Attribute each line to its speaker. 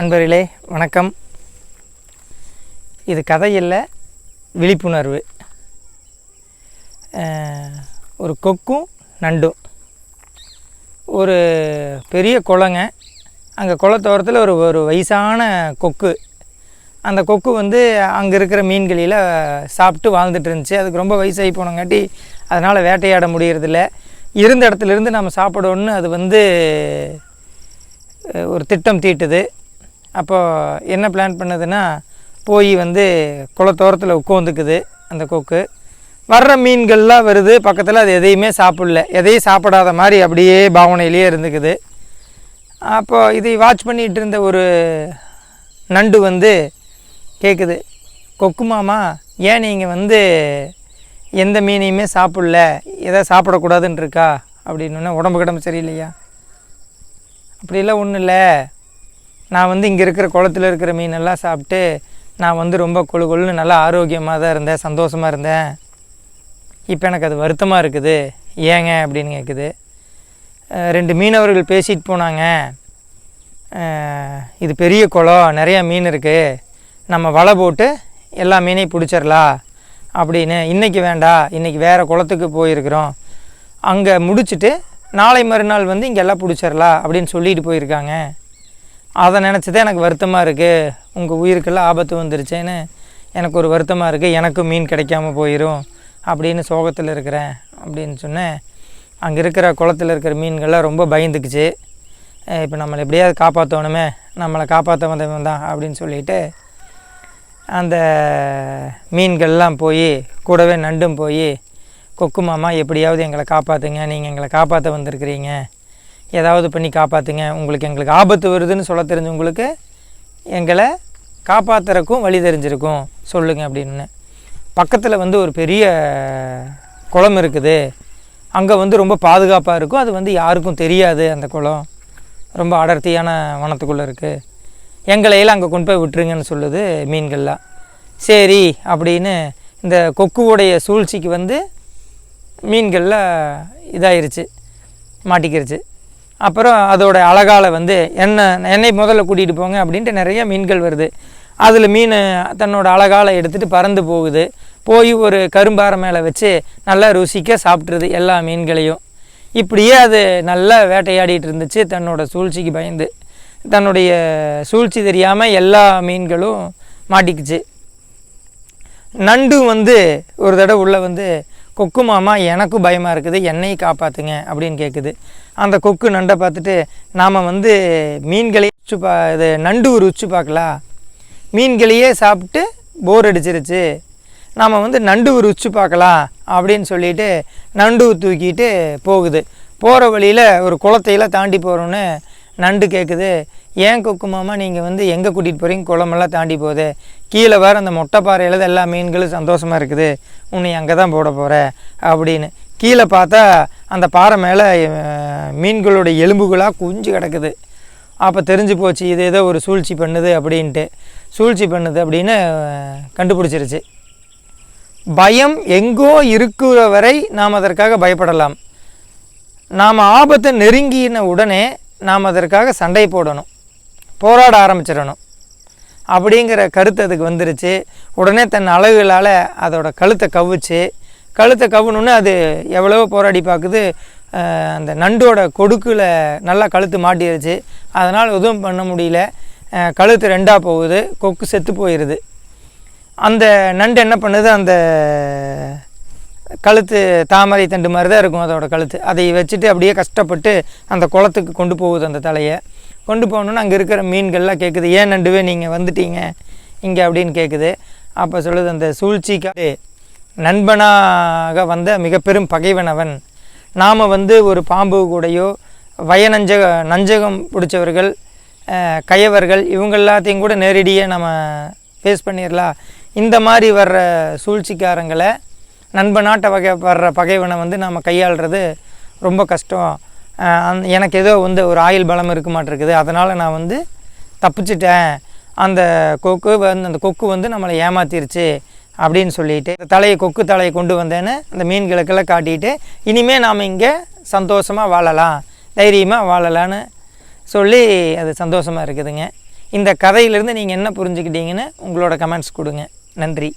Speaker 1: அன்பர்களே வணக்கம். இது கதையில் விழிப்புணர்வு. ஒரு கொக்கும் நண்டும். ஒரு பெரிய குளங்க. அங்கே குளத்தோரத்தில் ஒரு ஒரு வயசான கொக்கு. அந்த கொக்கு வந்து அங்கே இருக்கிற மீன்களில் சாப்பிட்டு வாழ்ந்துட்டு இருந்துச்சு. அதுக்கு ரொம்ப வயசாகி போனங்காட்டி அதனால் வேட்டையாட முடியறதில்ல. இருந்த இடத்துல இருந்து நம்ம சாப்பிடணும்னு அது வந்து ஒரு திட்டம் தீட்டுது. அப்போது என்ன பிளான் பண்ணுதுன்னா போய் வந்து குளத்தோரத்தில் உட்காந்துக்குது அந்த கொக்கு. வர்ற மீன்கள்லாம் வருது பக்கத்தில் அது எதையுமே சாப்பிடல. எதையும் சாப்பிடாத மாதிரி அப்படியே பாவனையிலேயே இருந்துக்குது. அப்போது இதை வாட்ச் பண்ணிகிட்டு இருந்த ஒரு நண்டு வந்து கேட்குது கொக்கு மாமா ஏன் நீங்கள் வந்து எந்த மீனையுமே சாப்பிடல? எதை சாப்பிடக்கூடாதுன்னு இருக்கா அப்படின்னு உடம்பு கிடம்பு சரியில்லையா? அப்படிலாம் ஒன்றும் இல்லை நான் வந்து இங்கே இருக்கிற குளத்துல இருக்கிற மீனெல்லாம் சாப்பிட்டு நான் வந்து ரொம்ப கொழு கொழுன்னு நல்லா ஆரோக்கியமாக தான் இருந்தேன் சந்தோஷமாக இருந்தேன். இப்போ எனக்கு அது வருத்தமாக இருக்குது. ஏங்க அப்படின்னு கேட்குது ரெண்டு மீனவர்கள் பேசிட்டு போனாங்க. இது பெரிய குளம் நிறையா மீன் இருக்குது நம்ம வலை போட்டு எல்லா மீனையும் பிடிச்சிடலாம் அப்படின்னு இன்றைக்கி வேண்டாம் இன்றைக்கி வேறு குளத்துக்கு போயிருக்கிறோம். அங்கே முடிச்சுட்டு நாளை மறுநாள் வந்து இங்கே எல்லாம் பிடிச்சிடலாம் அப்படின்னு சொல்லிட்டு போயிருக்காங்க. அதை நினச்சதே எனக்கு வருத்தமாக இருக்குது உங்கள் உயிருக்கெல்லாம் ஆபத்து வந்துருச்சேன்னு எனக்கு ஒரு வருத்தமாக இருக்குது எனக்கும் மீன் கிடைக்காம போயிடும் அப்படின்னு சோகத்தில் இருக்கிறேன் அப்படின்னு சொன்னேன். அங்கே இருக்கிற குளத்தில் இருக்கிற மீன்கள்லாம் ரொம்ப பயந்துக்குச்சு. இப்போ நம்மளை எப்படியாவது காப்பாற்றணுமே நம்மளை காப்பாற்ற வந்தவன் தான் அப்படின்னு சொல்லிட்டு அந்த மீன்கள்லாம் போய் கூடவே நண்டும் போய் கொக்கு மாமா எப்படியாவது எங்களை காப்பாற்றுங்க நீங்கள் எங்களை காப்பாற்ற வந்திருக்கிறீங்க. ஏதாவது பண்ணி காப்பாற்றுங்க உங்களுக்கு எங்களுக்கு ஆபத்து வருதுன்னு சொல்ல தெரிஞ்சவங்களுக்கு எங்களை காப்பாற்றுறக்கும் வழி தெரிஞ்சிருக்கும். சொல்லுங்க அப்படின்னு. பக்கத்தில் வந்து ஒரு பெரிய குளம் இருக்குது. அங்கே வந்து ரொம்ப பாதுகாப்பாக இருக்கும். அது வந்து யாருக்கும் தெரியாது அந்த குளம். ரொம்ப அடர்த்தியான வனத்துக்குள்ளே இருக்குது எங்களையெல்லாம் அங்கே கொண்டு போய் விட்டுருங்கன்னு சொல்லுது மீன்கள்லாம். சரி அப்படின்னு இந்த கொக்குவுடைய சூழ்ச்சிக்கு வந்து மீன்களில் இதாயிருச்சு. மாட்டிக்கிருச்சு. அப்புறம் அதோட அழகால் வந்து என்ன என்னை முதல்ல கூட்டிகிட்டு போங்க அப்படின்ட்டு நிறைய மீன்கள் வருது. அதில் மீன் தன்னோட அழகால் எடுத்துகிட்டு பறந்து போகுது. போய் ஒரு கரும்பாறை மேலே வச்சு நல்லா ருசிக்க சாப்பிட்ருது எல்லா மீன்களையும். இப்படியே அது நல்லா வேட்டையாடிட்டு இருந்துச்சு தன்னோட சூழ்ச்சிக்கு பயந்து. தன்னுடைய சூழ்ச்சி தெரியாமல் எல்லா மீன்களும் மாட்டிக்குச்சு. நண்டு வந்து ஒரு தடவை உள்ளே வந்து கொக்கு மாமா எனக்கும் பயமாக இருக்குது என்னையும் காப்பாற்றுங்க அப்படின்னு கேட்குது அந்த கொக்கு நண்டை பார்த்துட்டு நாம் வந்து மீன்களை உச்சு பா இது நண்டு ஒரு உச்சு பார்க்கலாம் மீன்களையே சாப்பிட்டு போர் அடிச்சிருச்சு. நாம் வந்து நண்டு ஒரு உச்சு பார்க்கலாம் அப்படின்னு சொல்லிட்டு நண்டு தூக்கிட்டு போகுது. போகிற வழியில் ஒரு குளத்தையெல்லாம் தாண்டி போகிறோன்னு நண்டு கேட்குது ஏன் கொக்கு மாமா நீங்கள் வந்து எங்கே கூட்டிகிட்டு போகிறீங்க குளமெல்லாம் தாண்டி போகுது. கீழே வேறு அந்த மொட்டை பாறையில் தான் எல்லா மீன்களும் சந்தோஷமாக இருக்குது. உன்னை அங்கே தான் போட போகிற அப்படின்னு. கீழே பார்த்தா அந்த பாறை மேலே மீன்களுடைய எலும்புகளாக குஞ்சு கிடக்குது. அப்போ தெரிஞ்சு போச்சு இது ஏதோ ஒரு சூழ்ச்சி பண்ணுது அப்படின்ட்டு. சூழ்ச்சி பண்ணுது அப்படின்னு கண்டுபிடிச்சிருச்சு. பயம் எங்கோ இருக்கிற வரை நாம் அதற்காக பயப்படலாம். நாம் ஆபத்தை நெருங்கின உடனே நாம் அதற்காக சண்டை போடணும். போராட ஆரம்பிச்சிடணும். அப்படிங்கிற கருத்து அதுக்கு வந்துருச்சு. உடனே தன் அழகுகளால் அதோட கழுத்தை கவிச்சு கழுத்தை கவ்வுனோன்னு அது எவ்வளவோ போராடி பார்க்குது. அந்த நண்டோட கொடுக்கில் நல்லா கழுத்து மாட்டிருச்சு. அதனால் எதுவும் பண்ண முடியல. கழுத்து ரெண்டாக போகுது. கொக்கு செத்து போயிடுது அந்த நண்டு என்ன பண்ணுது? அந்த கழுத்து தாமரை தண்டு மாதிரி தான் இருக்கும் அதோடய கழுத்து. அதை வச்சுட்டு அப்படியே கஷ்டப்பட்டு அந்த குளத்துக்கு கொண்டு போகுது அந்த தலையை. கொண்டு போகணுன்னு அங்கே இருக்கிற மீன்கள்லாம் கேட்குது ஏன் நண்டுவே நீங்கள் வந்துட்டீங்க? இங்கே அப்படின்னு கேட்குது. அப்போ சொல்லுது அந்த சூழ்ச்சிக்காக நண்பனாக வந்த மிக பெரும் பகைவனவன். நாம் வந்து ஒரு பாம்பு கூடையோ வயநஞ்சக நஞ்சகம் பிடிச்சவர்கள் கயவர்கள் இவங்க எல்லாத்தையும் கூட நேரடியாக நம்ம ஃபேஸ் பண்ணிடலாம் இந்த மாதிரி வர்ற சூழ்ச்சிக்காரங்களை நண்பனாட்ட வகை வர்ற பகைவனை வந்து நம்ம கையாளுறது ரொம்ப கஷ்டம். அந் எனக்கு ஏதோ வந்து ஒரு ஆயுள் பலம் இருக்க மாட்டிருக்குது. அதனால் நான் வந்து தப்பிச்சிட்டேன். அந்த கொக்கு வந்து அந்த கொக்கு வந்து நம்மளை ஏமாத்திருச்சு. அப்படின்னு சொல்லிட்டு தலையை கொக்கு தலையை கொண்டு வந்தேன்னு அந்த மீன்களுக்கெல்லாம் காட்டிட்டு இனிமேல் நாம் இங்கே சந்தோஷமாக வாழலாம் தைரியமாக வாழலான்னு சொல்லி அது சந்தோஷமாக இருக்குதுங்க. இந்த கதையிலேருந்து நீங்கள் என்ன புரிஞ்சுக்கிட்டீங்கன்னு உங்களோட கமெண்ட்ஸ் கொடுங்க. நன்றி.